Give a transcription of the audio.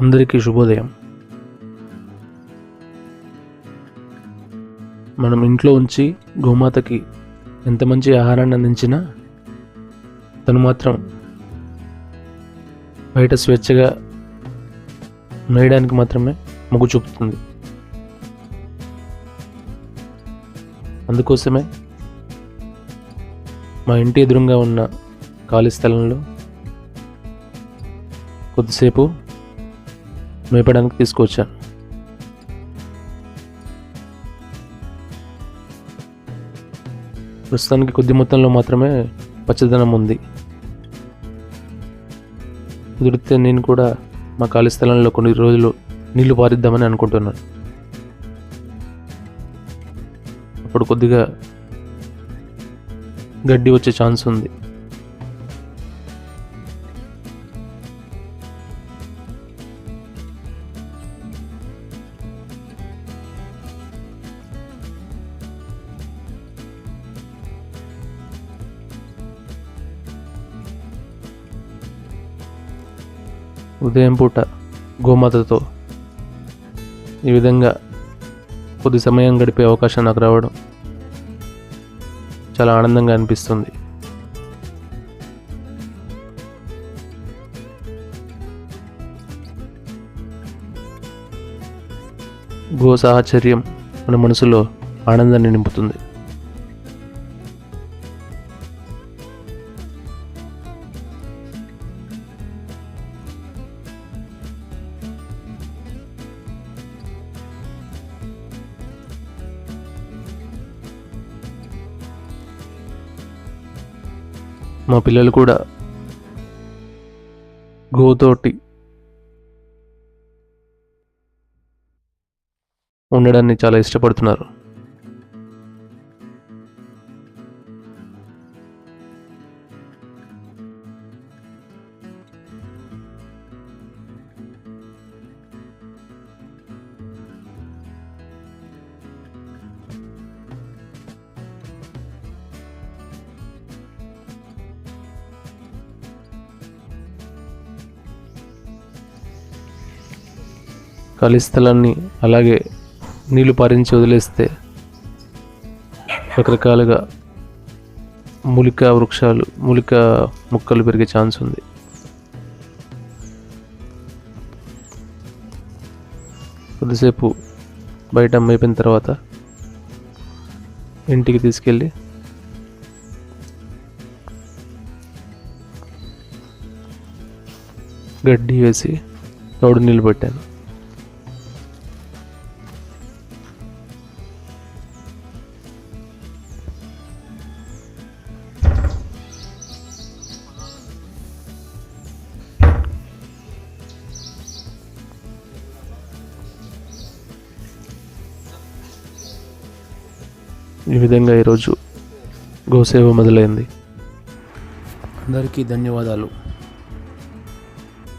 అందరికీ శుభోదయం. మనం ఇంట్లో ఉంచి గోమాతకి ఎంత మంచి ఆహారాన్ని అందించినా తను మాత్రం బయట స్వేచ్ఛగా మేయడానికి మాత్రమే మొగ్గు చూపుతుంది. అందుకోసమే మా ఇంటి ఎదురుగా ఉన్న ఖాళీ స్థలంలో కొద్దిసేపు మేపడానికి తీసుకొచ్చాను ప్రస్తుతానికి కొద్ది మొత్తంలో మాత్రమే పచ్చదనం ఉంది. కుదిరితే నేను కూడా మా ఖాళీ స్థలంలో కొన్ని రోజులు నీళ్ళు పారిద్దామని అనుకుంటున్నాను అప్పుడు కొద్దిగా గడ్డి వచ్చే ఛాన్స్ ఉంది. ఉదయం పూట గోమాతతో ఈ విధంగా కొద్ది సమయం గడిపే అవకాశం నాకు రావడం చాలా ఆనందంగా అనిపిస్తుంది. గో సాహచర్యం మన మనసులో ఆనందాన్ని నింపుతుంది. మా పిల్లలు కూడా గోతోటి ఉండడాన్ని చాలా ఇష్టపడుతున్నారు. ఖాళీ స్థలాన్ని అలాగే నీళ్ళు పారించి వదిలేస్తే రకరకాలుగా మూలిక వృక్షాలు మూలిక మొక్కలు పెరిగే ఛాన్స్ ఉంది. కొద్దిసేపు బయట అమ్మైపోయిన తర్వాత ఇంటికి తీసుకెళ్ళి గడ్డి వేసి తోడు నీళ్ళు పెట్టాను. ఈ విధంగా ఈరోజు గోసేవ మొదలైంది. అందరికీ ధన్యవాదాలు.